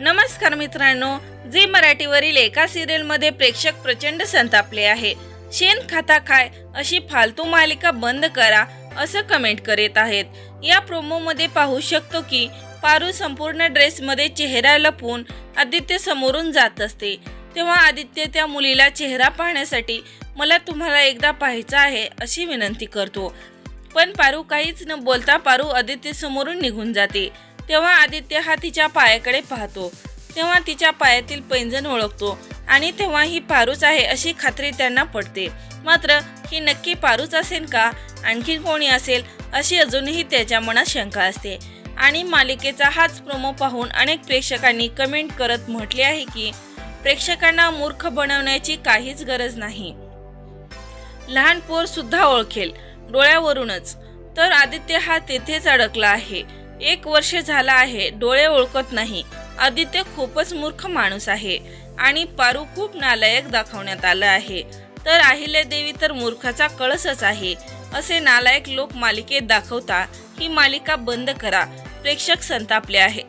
नमस्कार मित्रांनो झी मराठीवरील एका सिरियलमध्ये प्रेक्षक प्रचंड संतापले आहे. शेण खाता खाय अशी फालतू मालिका बंद करा असं कमेंट करीत आहेत. या प्रोमोमध्ये पाहू शकतो की पारू संपूर्ण ड्रेसमध्ये चेहरा लपवून आदित्य समोरून जात असते. तेव्हा आदित्य त्या मुलीला चेहरा पाहण्यासाठी मला तुम्हाला एकदा पाहायचा आहे अशी विनंती करतो. पण पारू काहीच न बोलता पारू आदित्य समोरून निघून जाते. तेव्हा आदित्य हा तिच्या पायाकडे पाहतो. तेव्हा तिच्या पायातील पैंजण ओळखतो आणि तेव्हा ही पारूच आहे अशी खात्री त्यांना पडते. मात्र ही नक्की पारूच असेल का? आणखी कोणी असेल? अशी अजूनही त्याच्या मनात शंका असते. आणि मालिकेचा हाच प्रोमो पाहून अनेक प्रेक्षकांनी कमेंट करत म्हटले आहे की प्रेक्षकांना मूर्ख बनवण्याची काहीच गरज नाही. लहान पोर सुद्धा ओळखेल डोळ्यावरूनच. तर आदित्य हा तेथेच अडकला आहे. एक वर्ष झाला आहे डोळे ओळखत नाही. आदित्य खूपच मूर्ख माणूस आहे आणि पारू खूप नालायक दाखवण्यात आलं आहे. तर अहिल्यादेवी तर मूर्खाचा कळसच आहे. असे नालायक लोक मालिकेत दाखवता ही मालिका बंद करा. प्रेक्षक संतापले आहे.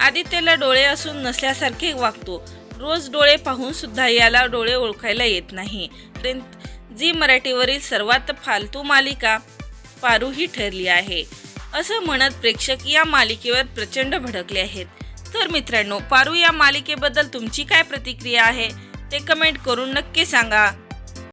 आदित्यला डोळे असून नसल्यासारखे वागतो. रोज डोळे पाहून सुद्धा याला डोळे ओळखायला येत नाही. जी मराठीवरील सर्वात फालतू मालिका पारू ही ठरली आहे. असं म्हणत प्रेक्षक या मालिकेवर प्रचंड भडकले आहेत. तर मित्रांनो पारू या मालिकेबद्दल तुमची काय प्रतिक्रिया आहे? ते कमेंट करून नक्की सांगा.